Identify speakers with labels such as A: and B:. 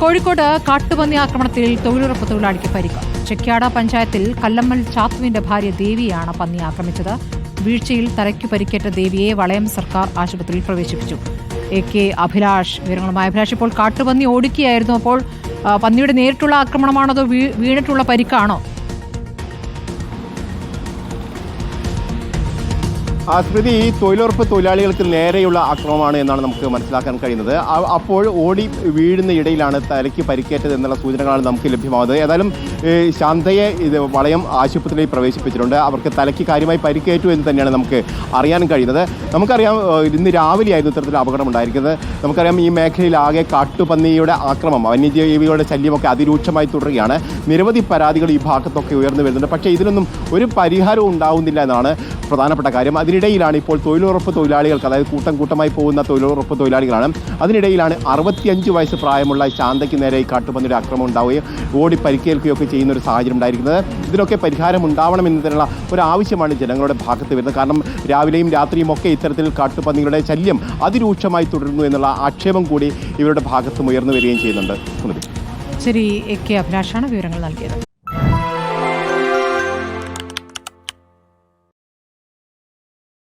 A: കോഴിക്കോട് കാട്ടുപന്നി ആക്രമണത്തിൽ തൊഴിലുറപ്പ് തൊഴിലാളിക്ക് പരിക്ക്. ചെക്യാട പഞ്ചായത്തിൽ കല്ലമ്മൽ ചാത്തുവിന്റെ ഭാര്യ ദേവിയാണ് പന്നി ആക്രമിച്ചത്. വീഴ്ചയിൽ തലയ്ക്കു പരിക്കേറ്റ ദേവിയെ വളയം സർക്കാർ ആശുപത്രിയിൽ പ്രവേശിപ്പിച്ചു. എ കെ അഭിലാഷ് വിവരങ്ങളുമായി. അഭിലാഷ് ഇപ്പോൾ കാട്ടുപന്നി ഓടിക്കുകയായിരുന്നു. അപ്പോൾ പന്നിയുടെ നേരിട്ടുള്ള ആക്രമണമാണോ അതോ വീണിട്ടുള്ള പരിക്കാണോ?
B: സ്മൃതി ഈ തൊഴിലുറപ്പ് തൊഴിലാളികൾക്ക് നേരെയുള്ള ആക്രമണമാണ് എന്നാണ് നമുക്ക് മനസ്സിലാക്കാൻ കഴിയുന്നത്. അപ്പോൾ ഓടി വീഴുന്ന ഇടയിലാണ് തലയ്ക്ക് പരിക്കേറ്റത് എന്നുള്ള സൂചനകളാണ് നമുക്ക് ലഭ്യമാകുന്നത് ഏതായാലും ശാന്തയെ ഇത് വളയം ആശുപത്രിയിൽ പ്രവേശിപ്പിച്ചിട്ടുണ്ട്. അവർക്ക് തലയ്ക്ക് കാര്യമായി പരിക്കേറ്റു എന്ന് തന്നെയാണ് നമുക്ക് അറിയാൻ കഴിയുന്നത്. നമുക്കറിയാം ഇന്ന് രാവിലെയായിരുന്നു ഇത്തരത്തിൽ അപകടം ഉണ്ടായിരിക്കുന്നത് നമുക്കറിയാം ഈ മേഖലയിൽ ആകെ കാട്ടുപന്നിയുടെ ആക്രമം വന്യജീവികളുടെ ശല്യമൊക്കെ അതിരൂക്ഷമായി തുടരുകയാണ്. നിരവധി പരാതികൾ ഈ ഭാഗത്തൊക്കെ ഉയർന്നു വരുന്നുണ്ട്. പക്ഷേ ഇതിനൊന്നും ഒരു പരിഹാരവും ഉണ്ടാവുന്നില്ല എന്നാണ് പ്രധാനപ്പെട്ട കാര്യം. അതിനിടയിലാണ് ഇപ്പോൾ തൊഴിലുറപ്പ് തൊഴിലാളികൾക്ക് അതായത് കൂട്ടം കൂട്ടമായി പോകുന്ന തൊഴിലുറപ്പ് തൊഴിലാളികളാണ്. അതിനിടയിലാണ് അറുപത്തിയഞ്ച് വയസ്സ് പ്രായമുള്ള ശാന്തയ്ക്ക് നേരെ ഈ കാട്ടുപന്നിയുടെ ആക്രമണം ഉണ്ടാവുകയും ഓടി പരിക്കേൽക്കുകയൊക്കെ ചെയ്യുന്ന ഒരു സാഹചര്യം ഉണ്ടായിരിക്കുന്നത്. ഇതിനൊക്കെ പരിഹാരം ഉണ്ടാവണം എന്നതിനുള്ള ഒരു ആവശ്യമാണ് ജനങ്ങളുടെ ഭാഗത്ത് വരുന്നത്. കാരണം രാവിലെയും രാത്രിയും ഒക്കെ ഇത്തരത്തിൽ കാട്ടുപന്നികളുടെ ശല്യം അതിരൂക്ഷമായി തുടരുന്നു എന്നുള്ള ആക്ഷേപം കൂടി ഇവരുടെ ഭാഗത്തും ഉയർന്നു വരികയും ചെയ്യുന്നുണ്ട്.
A: ശരി എ കെ അഭിലാഷാണ് വിവരങ്ങൾ നൽകിയത്.